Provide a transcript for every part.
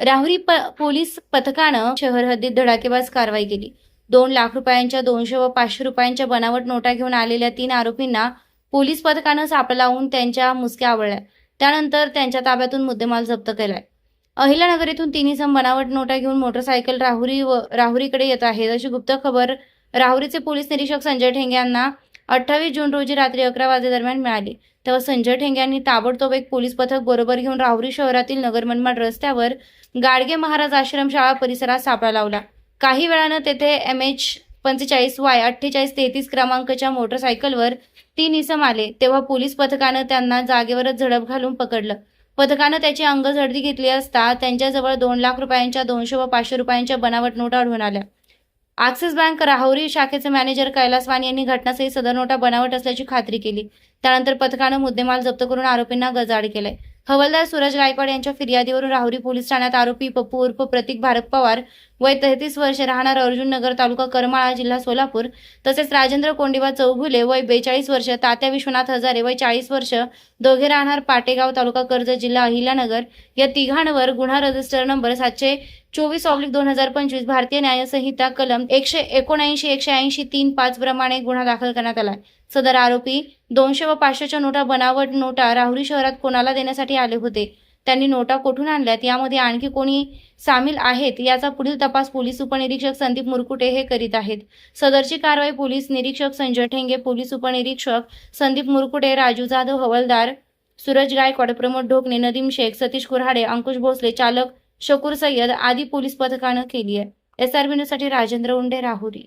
राहुरी प पोलीस पथकानं शहर हद्दीत धडाकेबाज कारवाई केली. दोन लाख रुपयांच्या दोनशे व पाचशे रुपयांच्या बनावट नोटा घेऊन आलेल्या तीन आरोपींना पोलीस पथकानं सापळा लावून त्यांच्या मुसक्या आवळल्या. त्यानंतर त्यांच्या ताब्यातून मुद्देमाल जप्त केलाय. अहिलानगर येथून तिन्ही सम बनावट नोटा घेऊन मोटरसायकल राहुरी व राहुरीकडे येत आहेत अशी गुप्त खबर राहुरीचे पोलीस निरीक्षक संजय ठेंगे यांना अठ्ठावीस जून रोजी रात्री अकरा वाजेदरम्यान मिळाली. तेव्हा संजय ठेंगे यांनी ताबडतोब एक पोलीस पथक बरोबर घेऊन राहुरी शहरातील नगर मनमाड रस्त्यावर गाडगे महाराज आश्रमशाळा परिसरात सापळा लावला. काही वेळानं तेथे एम एच पंचेचाळीस वाय अठ्ठेचाळीस तेहतीस क्रमांकाच्या मोटरसायकलवर तीन इसम आले. तेव्हा पोलीस पथकानं त्यांना जागेवरच झडप घालून पकडलं. पथकानं त्याची अंग झडती घेतली असता त्यांच्याजवळ दोन लाख रुपयांच्या दोनशे व पाचशे रुपयांच्या बनावट नोटा आढळून आल्या. ॲक्सिस बँक राहुरी शाखेचे मॅनेजर कैलासवानी यांनी घटनास्थळी सदर नोटा बनावट असल्याची खात्री केली. त्यानंतर पथकानं मुद्देमाल जप्त करून आरोपींना गजाड केलाय. हवालदार सूरज गायकवाड यांच्या फिर्यादीवरून राहुरी पोलीस ठाण्यात आरोपी पप्पू उर्फ प्रतीक भारत पवार वय तेहतीस वर्षे राहणार अर्जुन नगर तालुका करमाळा जिल्हा सोलापूर तसेच राजेंद्र कोंडिबा चौघुले वय बेचाळीस वर्ष तात्या विश्वनाथ हजारे वय चाळीस वर्ष दोघे राहणार पाटेगाव तालुका कर्ज जिल्हा अहिल्यानगर या तिघांवर गुन्हा रजिस्टर नंबर सातशे चोवीस ऑब्लिक दोन हजार पंचवीस भारतीय न्यायसंहिता कलम एकशे एकोणऐंशी एकशे ऐंशी तीन पाच प्रमाणे गुन्हा दाखल करण्यात आला सदर आरोपी दोनशे व पाचशेच्या नोटा बनावट नोटा राहुरी शहरात कोणाला देण्यासाठी आले होते? त्यांनी नोटा कोठून आणल्यात? यामध्ये आणखी कोणी सामील आहेत? याचा पुढील तपास पोलीस उपनिरीक्षक संदीप मुरकुटे हे करीत आहेत. सदरची कारवाई पोलीस निरीक्षक संजय ठेंगे पोलीस उपनिरीक्षक संदीप मुरकुटे राजू जाधव हवलदार सूरज गायकवाड प्रमोद ढोकणे नदीम शेख सतीश कुऱ्हाडे अंकुश भोसले चालक शकूर सय्यद आदी पोलीस पथकानं केली आहे. एस आरसाठी राजेंद्र उंडे राहुरी.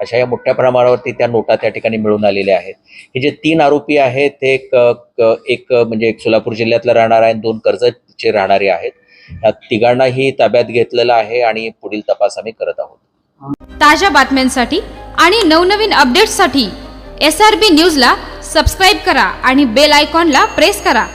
अशा या मोठ्या प्रमाणावरती त्या नोटा त्या ठिकाणी मिळून आलेल्या आहेत. हे जे तीन आरोपी आहेत ते एक एक म्हणजे एक सोलापूर जिल्ह्यातला राहणार आहे आणि दोन कर्जतचे राहणारे आहेत. या तिघांनाही ताब्यात घेतलेलं आहे आणि पुढील तपास आम्ही करत आहोत. ताज्या बातम्यांसाठी आणि नवनवीन अपडेट्ससाठी एस आर बी न्यूजला सबस्क्राईब करा आणि बेल आयकॉनला प्रेस करा.